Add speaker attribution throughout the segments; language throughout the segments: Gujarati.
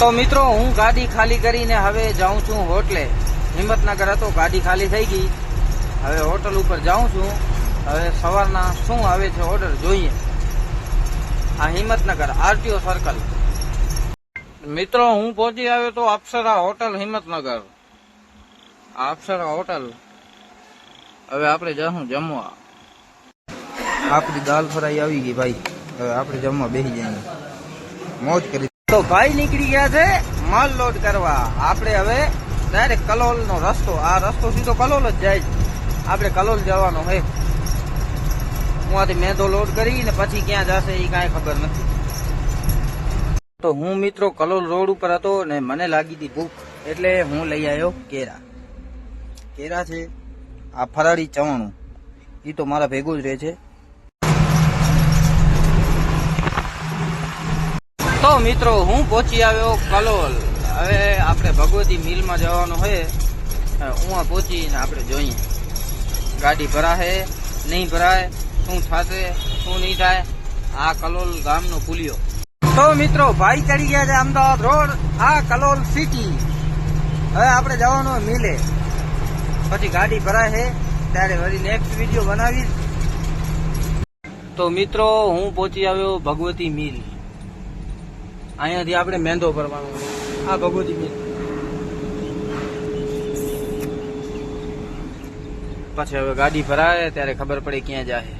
Speaker 1: તો મિત્રો, હું ગાડી ખાલી કરીને હવે જાઉં છું હોટલે. હિંમતનગર હતો, ગાડી ખાલી થઈ ગઈ. હવે હોટલ ઉપર જાઉં છું. હવે સવારના શું આવે છે ઓર્ડર જોઈએ. આ હિંમતનગર, આરટીઓ સર્કલ મિત્રો, હું પહોંચી આવ્યો તો અપ્સરા હોટલ હિંમતનગર. આ અપ્સરા હોટલ. હવે આપણે જશું જમવા. આપણી દાલ ફરાઈ આવી ગઈ ભાઈ. હવે આપણે જમવા બેસી જઈએ મોજ કરી તો ભાઈ નીકળી ગયા છે માલ લોડ કરવા. આપણે હવે ડાયરેક્ટ કલોલ નો રસ્તો. આ રસ્તો સીધો કલોલ જ જાય આપણે કલોલ જવાનો હે હું આથી મેંદો લોડ કરી ને પછી ક્યાં જશે એ કાંઈ ખબર નથી. તો હું મિત્રો કલોલ રોડ ઉપર હતો ને મને લાગી હતી ભૂખ. એટલે હું લઈ આવ્યો કેરા. કેરા છે? આ ફરાળી ચવાણું. એ તો મારા ભેગું જ રહે છે. તો મિત્રો, હું પહોંચી આવ્યો કલોલ. હવે આપણે ભગવતી મિલમાં જવાનું હોય ઉમાં પહોંચીને આપણે જોઈએ. ગાડી ભરાશે, નહીં ભરાય, શું થશે, શું નહીં થાય, આ કલોલ ગામનો પુલિયો. તો મિત્રો, ભાઈ ચડી ગયા છે અમદાવાદ રોડ, આ કલોલ સિટી હવે આપણે જવાનું મિલે. પછી ગાડી ભરાશે, ત્યારે વળી નેક્સ્ટ વીડિયો બનાવીશ. તો મિત્રો, હું પહોંચી આવ્યો ભગવતી મિલ. અહીંયાથી આપણે મેંદો ભરવાનો. આ ભગવતી મિલ પછી હવે ગાડી ભરાય, ત્યારે ખબર પડે ક્યાં જાય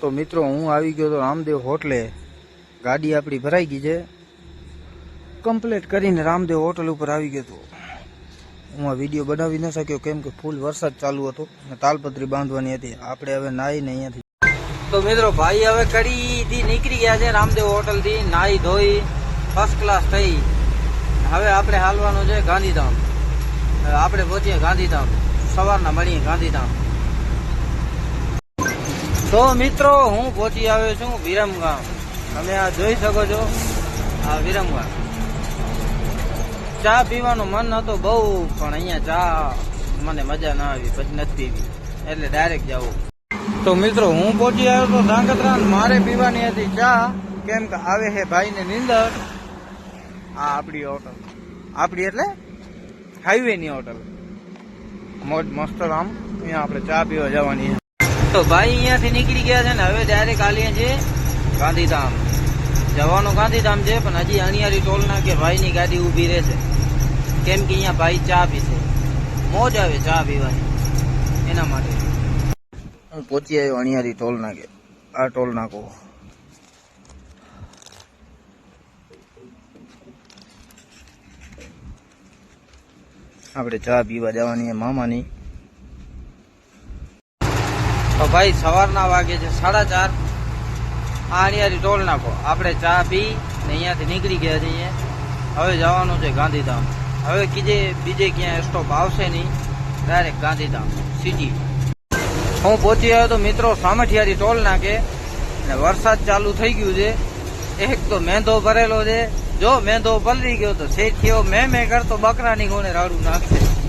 Speaker 1: તો મિત્રો, હું આવી ગયો તો રામદેવ હોટલે. ગાડી આપણી ભરાઈ ગઈ છે. કમ્પ્લીટ કરીને રામદેવ હોટલ ઉપર આવી ગયો હતો હું આ વીડિયો બનાવી ન શક્યો, કેમ કે ફૂલ વરસાદ ચાલુ હતો અને તાલપત્રી બાંધવાની હતી. આપણે હવે નાહીને અહીંયાથી. તો મિત્રો, ભાઈ હવે કડી થી નીકળી ગયા છે રામદેવ હોટલથી નાહી ધોઈ. ફર્સ્ટ ક્લાસ થઈ. હવે આપણે હાલવાનું છે ગાંધીધામ. આપણે પહોંચીએ ગાંધીધામ. સવારના મળીએ ગાંધીધામ. તો મિત્રો, હું પહોંચી આવ્યો છું વિરમગામ. તમે આ જોઈ શકો છો, આ વિરમગામ. ચા પીવાનું મન હતું બહુ, પણ અહીંયા ચા મને મજા ના આવી, પછી નથી પીવી. એટલે ડાયરેક્ટ જવું. તો મિત્રો, હું પહોંચી આવ્યો તો ધાંગધ્રા મારે પીવાની હતી ચા. કેમ કે આવે છે ભાઈને નીંદર. આ આપણી હોટલ આપણી એટલે હાઈવે ની હોટલ મોજ મસ્ત આમ. અહીંયા આપણે ચા પીવા જવાની તો ભાઈ અહીંયાથી નીકળી ગયા છે ને હવે ડાયરેક્ટ આલીએ છીએ ગાંધીધામ. જવાનું ગાંધીધામ છે, પણ હજી અણિયારી ટોલ નાકે ભાઈની ગાડી ઊભી રહેશે. કેમ કે અહીંયા ભાઈ ચા પીશે મોજ આવે ચા પીવાની. એના માટે. હું પહોંચી આવ્યો અણિયારી ટોલ નાકે. આ ટોલ નાકો. આપણે ચા પીવા જવાની મામાની. તો ભાઈ, સવારના વાગે છે, સાડા ચાર. આ અણિયારી ટોલ નાખો. આપણે ચા પી ને અહીંયાથી નીકળી ગયા છીએ હવે જવાનું છે ગાંધીધામ. હવે કીજે બીજે ક્યાંય સ્ટોપ આવશે નહીં. Direct Gandhidham, city. હું પહોંચી આવ્યો તો મિત્રો સામઠિયારી ટોલ નાખે. ને વરસાદ ચાલુ થઈ ગયું છે. એક તો મેંદો ભરેલો છે. જો મેંદો પલરી ગયો તો શેઠિયો મેં મેં કરતો બકરાની ગોને રાડું નાખશે